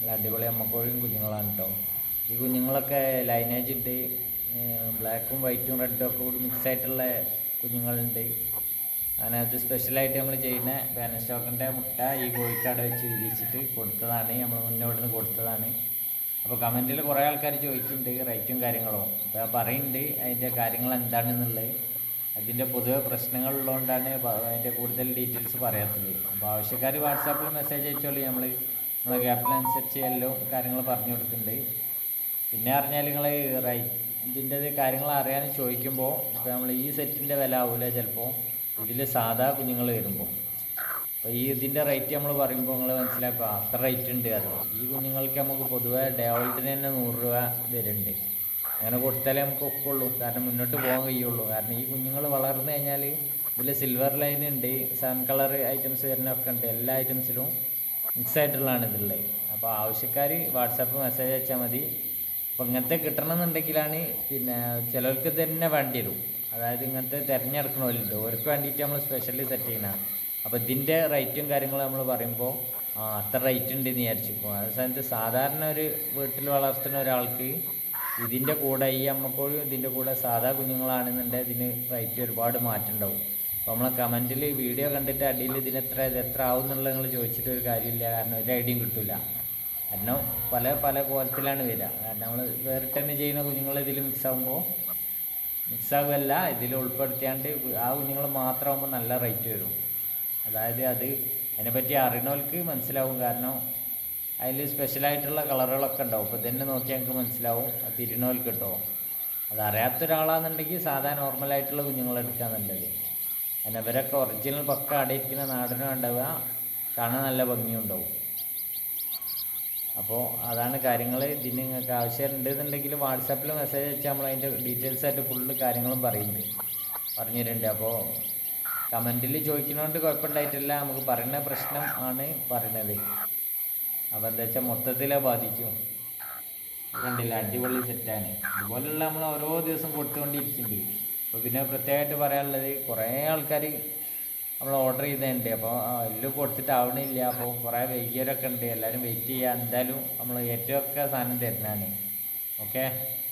നല്ല അടിപൊളി അമ്മക്കോഴിയും കുഞ്ഞുങ്ങളാണ് കേട്ടോ ഈ കുഞ്ഞുങ്ങളൊക്കെ ലൈനേജ് ഉണ്ട് ബ്ലാക്കും വൈറ്റും റെഡും ഒക്കെ കൂടി മിക്സ് ആയിട്ടുള്ള കുഞ്ഞുങ്ങളുണ്ട്. അതിനകത്ത് സ്പെഷ്യലായിട്ട് നമ്മൾ ചെയ്യുന്ന ബാനർ സ്റ്റോക്കിന്റെ മുട്ട ഈ കോഴിക്കാട വെച്ച് വിരിച്ചിട്ട് കൊടുത്തതാണ്. നമ്മൾ മുന്നേ ഇവിടുന്ന് കൊടുത്തതാണ്. അപ്പോൾ കമന്റിൽ കുറേ ആൾക്കാർ ചോദിച്ചിട്ടുണ്ട് റേറ്റും കാര്യങ്ങളും. അപ്പോൾ പറയുന്നുണ്ട് അതിന്റെ കാര്യങ്ങൾ എന്താണെന്നുള്ളത്. അതിന്റെ പൊതുവെ പ്രശ്നങ്ങളുള്ളതുകൊണ്ടാണ് അതിന്റെ കൂടുതൽ ഡീറ്റെയിൽസ് പറയാത്തത്. അപ്പോൾ ആവശ്യക്കാർ വാട്സാപ്പിൽ മെസ്സേജ് അയച്ചോളൂ നമ്മൾ നമ്മളെ ഗ്യാപ്പിനനുസരിച്ച് എല്ലാം കാര്യങ്ങൾ പറഞ്ഞു കൊടുക്കുന്നുണ്ട് പിന്നെ അറിഞ്ഞാൽ നിങ്ങൾ റൈറ്റിന്റെ കാര്യങ്ങൾ അറിയാൻ ചോദിക്കുമ്പോൾ ഇപ്പോൾ നമ്മൾ ഈ സെറ്റിന്റെ വില ആവില്ല ചിലപ്പോൾ ഇതിൽ സാധാ കുഞ്ഞുങ്ങൾ വരുമ്പോൾ അപ്പോൾ ഈ ഇതിന്റെ റേറ്റ് നമ്മൾ പറയുമ്പോൾ നിങ്ങൾ മനസ്സിലാക്കുക അത്ര റേറ്റ് ഉണ്ട് അത് ഈ കുഞ്ഞുങ്ങൾക്ക് നമുക്ക് പൊതുവേ ഡേവൾട്ടിന് തന്നെ നൂറ് രൂപ വരുന്നുണ്ട് അങ്ങനെ കൊടുത്താലേ നമുക്ക് ഒക്കുള്ളൂ. കാരണം മുന്നോട്ട് പോകാൻ കഴിയുള്ളൂ. കാരണം ഈ കുഞ്ഞുങ്ങൾ വളർന്നു കഴിഞ്ഞാൽ ഇതിൽ സിൽവർ ലൈൻ ഉണ്ട് സൺ കളർ ഐറ്റംസ് വരുന്നൊക്കെ ഉണ്ട്. എല്ലാ ഐറ്റംസിലും മിക്സ് ആയിട്ടുള്ളതാണ് ഇതുള്ളത് അപ്പോൾ ആവശ്യക്കാർ വാട്സാപ്പ് മെസ്സേജ് അയച്ചാൽ മതി. അപ്പോൾ ഇങ്ങനത്തെ കിട്ടണമെന്നുണ്ടെങ്കിലാണ് പിന്നെ ചിലർക്ക് തന്നെ വേണ്ടി വരും. അതായത് ഇങ്ങനത്തെ തിരഞ്ഞെടുക്കണമല്ലോ അവർക്ക് വേണ്ടിയിട്ട് നമ്മൾ സ്പെഷ്യലി സെറ്റ് ചെയ്യണം. അപ്പോൾ ഇതിന്റെ റേറ്റും കാര്യങ്ങളും നമ്മൾ പറയുമ്പോൾ ആ അത്ര റേറ്റ് ഉണ്ട് എന്ന് വിചാരിച്ചിരിക്കും. അതേ സമയത്ത് സാധാരണ ഒരു വീട്ടിൽ വളർത്തുന്ന ഒരാൾക്ക് ഇതിന്റെ കൂടെ ഈ അമ്മക്കോഴും ഇതിന്റെ കൂടെ സാധാ കുഞ്ഞുങ്ങളാണെന്നുണ്ടെങ്കിൽ ഇതിന് റേറ്റ് ഒരുപാട് മാറ്റം ഉണ്ടാവും. നമ്മളെ കമന്റിൽ വീഡിയോ കണ്ടിട്ട് അടിയിൽ ഇതിന് എത്ര ഇത് എത്ര ആവും എന്നുള്ളത് നിങ്ങൾ ചോദിച്ചിട്ട് ഒരു കാര്യമില്ല. കാരണം ഒരു ഐഡിയയും കിട്ടില്ല കാരണം പല പല കോലത്തിലാണ് വരിക. കാരണം നമ്മൾ വേറിട്ട് തന്നെ ചെയ്യുന്ന കുഞ്ഞുങ്ങൾ ഇതിൽ മിക്സ് ആകുമ്പോൾ മിക്സ് ആകുമല്ല ഇതിൽ ഉൾപ്പെടുത്തിയാണ്ട് ആ കുഞ്ഞുങ്ങൾ മാത്രമാകുമ്പോൾ നല്ല റേറ്റ് വരും. അതായത് അത് അതിനെപ്പറ്റി അറിയണവർക്ക് മനസ്സിലാവും. കാരണം അതിൽ സ്പെഷ്യലായിട്ടുള്ള കളറുകളൊക്കെ ഉണ്ടാവും. അപ്പോൾ ഇതന്നെ നോക്കി ഞങ്ങൾക്ക് മനസ്സിലാവും. അത് തിരിയണവർക്ക് കിട്ടുമോ അതറിയാത്ത ഒരാളാണെന്നുണ്ടെങ്കിൽ സാധാ നോർമലായിട്ടുള്ള കുഞ്ഞുങ്ങളെടുക്കാൻ നല്ലത് കാരണം ഇവരൊക്കെ ഒറിജിനൽ പക്ക അടയിരിക്കുന്ന നാടിനും ഉണ്ടാവുക കാണാൻ നല്ല ഭംഗിയുണ്ടാവും. അപ്പോൾ അതാണ് കാര്യങ്ങൾ ഇതിന് നിങ്ങൾക്ക് ആവശ്യം ഉണ്ടെന്നുണ്ടെങ്കിൽ വാട്സാപ്പിൽ മെസ്സേജ് അയച്ചാൽ നമ്മൾ അതിന്റെ ഡീറ്റെയിൽസ് ആയിട്ട് ഫുള്ള് കാര്യങ്ങളും പറയുന്നുണ്ട്. പറഞ്ഞിട്ടുണ്ട് അപ്പോൾ കമന്റിൽ ചോദിക്കുന്നതുകൊണ്ട് കുഴപ്പമുണ്ടായിട്ടില്ല. നമുക്ക് പറയുന്ന പ്രശ്നം ആണ് പറയുന്നത്. അപ്പോൾ എന്താ വെച്ചാൽ മൊത്തത്തിലെ ബാധിക്കും. കണ്ടില്ല അടിപൊളി സെറ്റാണ് ഇതുപോലുള്ള നമ്മൾ ഓരോ ദിവസം കൊടുത്തുകൊണ്ടിരിക്കുന്നുണ്ട്. അപ്പോൾ പിന്നെ പ്രത്യേകമായിട്ട് പറയാനുള്ളത് കുറേ ആൾക്കാർ നമ്മൾ ഓർഡർ ചെയ്തിട്ടുണ്ട് അപ്പോൾ എല്ലാം കൊടുത്തിട്ടാവണില്ല അപ്പോൾ കുറേ വൈകിയവരൊക്കെ ഉണ്ട്. എല്ലാവരും വെയിറ്റ് ചെയ്യുക എന്തായാലും നമ്മൾ ഏറ്റവും ഒക്കെ സാധനം തരുന്നതാണ്. ഓക്കെ